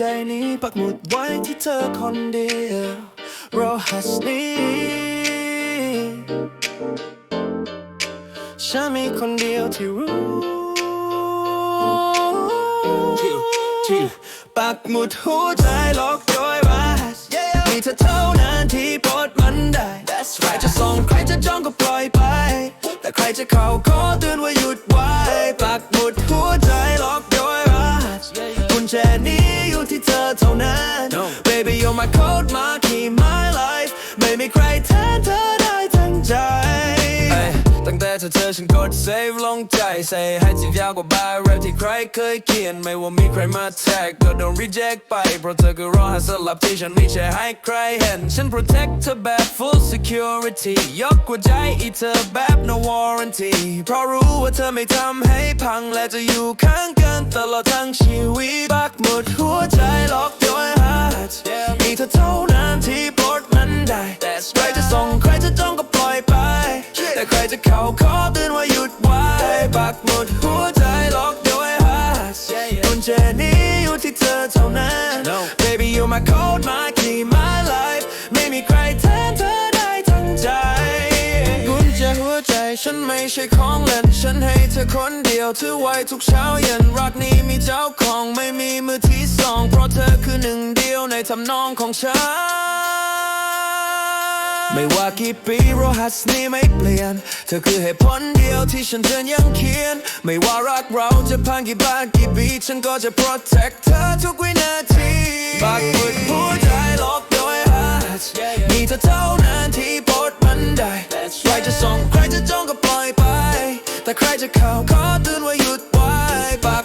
ใจนี้ปักหมุดไว้ที่เธอคนเดียวรหัสนี้ฉันมีคนเดียวที่รู้ปักหมุดหัวใจล็อกด้วยรหัสมีเธอเท่านั้นที่ปลดมันได้ใครจะส่งใครจะจ้องก็ปล่อยไป แต่ใครจะเข้าขอเตือนว่าหยุด เธอเท่านั้น Baby you're my code my key my life ไม่มีใครแทนเธอได้ทั้งใจ ตั้งแต่เธอเจอฉันกด save ลงใจ ใส่ให้จีบยาวกว่าบายแรปที่ใครเคยเขียน ไม่ว่ามีใครมาแท็กก็โดน reject ไป เพราะเธอก็รอให้สลับที่ฉันไม่ใช่ให้ใครเห็น ฉัน protect เธอแบบ full security ยกหัวใจอีเธอแบบ no warranty เพราะรู้ว่าเธอไม่ทำให้พังและจะอยู่ข้างกัน ตลอดทั้งชีวิตปักหมุดหัวใจล็อกด้วยฮัทมีเธอเท่านั้นที่ปลดมันได้ ใครจะส่งใครจะจ้องก็ปล่อยไป แต่ใครจะเข้าขอเตือนว่าหยุดไว้ปักหมุดหัวใจล็อกด้วยฮัทกุญแจนี้อยู่ที่เธอเท่านั้น Baby you my code my key my life ไม่มีใคร ฉันไม่ใช่ของเล่น ฉันให้เธอคนเดียวถือไว้ทุกเช้าเย็นรักนี้มีเจ้าของไม่มีมือที่สอง เพราะเธอคือหนึ่งเดียวในทำนองของฉัน ไม่ว่ากี่ปีโรหัสนี้ไม่เปลี่ยน เธอคือเหตุผลเดียวที่ฉันจะยังเขียน ไม่ว่ารักเราจะพังกี่บ้านกี่ปีฉันก็จะ protect เธอทุกวินาทีปักหมุดหัวใจ ส่งใครจะจ้องก็ปล่อยไป แต่ใครจะเข้าขอเตือนว่าหยุดไว้ปาก